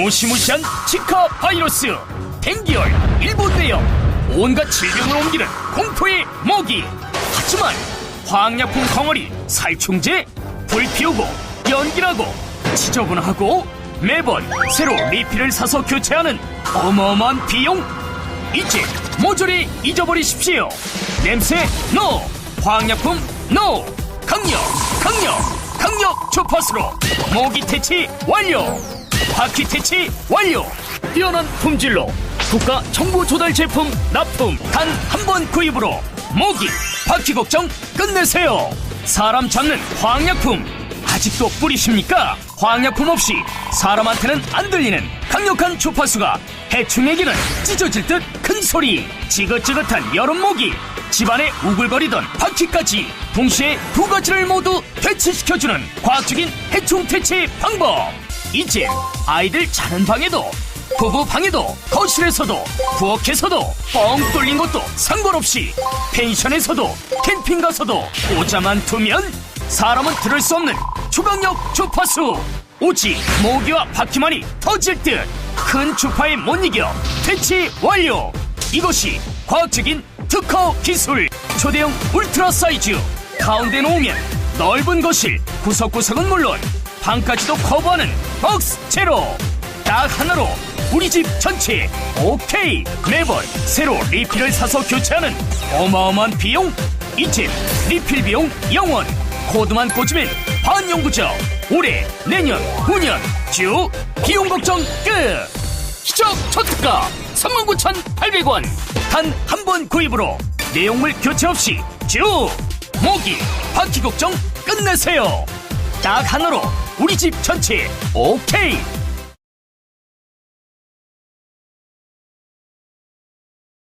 무시무시한 지카 바이러스. 댕기열 일본 대형 온갖 질병을 옮기는 공포의 모기. 하지만 화학약품 덩어리 살충제 불 피우고 연기라고 지저분하고 매번 새로 리필을 사서 교체하는 어마어마한 비용. 이제 모조리 잊어버리십시오. 냄새 노! 화학약품 노! 강력 강력 강력 주파수로 모기 퇴치 완료 바퀴 퇴치 완료! 뛰어난 품질로 국가 정보 조달 제품 납품 단 한 번 구입으로 모기! 바퀴 걱정 끝내세요! 사람 잡는 화학약품! 아직도 뿌리십니까? 화학약품 없이 사람한테는 안 들리는 강력한 주파수가 해충에게는 찢어질 듯 큰 소리! 지긋지긋한 여름 모기! 집안에 우글거리던 바퀴까지 동시에 두 가지를 모두 퇴치시켜주는 과학적인 해충 퇴치 방법 이제 아이들 자는 방에도 부부 방에도 거실에서도 부엌에서도 뻥 뚫린 것도 상관없이 펜션에서도 캠핑 가서도 오자만 두면 사람은 들을 수 없는 초강력 주파수. 오직 모기와 바퀴만이 터질 듯 큰 주파에 못 이겨 퇴치 완료. 이것이 과학적인 특허 기술. 초대형 울트라 사이즈. 가운데 놓으면 넓은 거실. 구석구석은 물론 방까지도 커버하는 박스 제로. 딱 하나로 우리 집 전체. 오케이. 매번 새로 리필을 사서 교체하는 어마어마한 비용. 이 집 리필 비용 영원. 코드만 꽂으면 반영구적 올해 내년 후년 쭉 비용 걱정 끝. 시작 초특가 39,800원. 단 한 번 구입으로 내용물 교체 없이 쭉 모기. 바퀴 걱정 끝내세요. 딱 하나로 우리 집 전체 오케이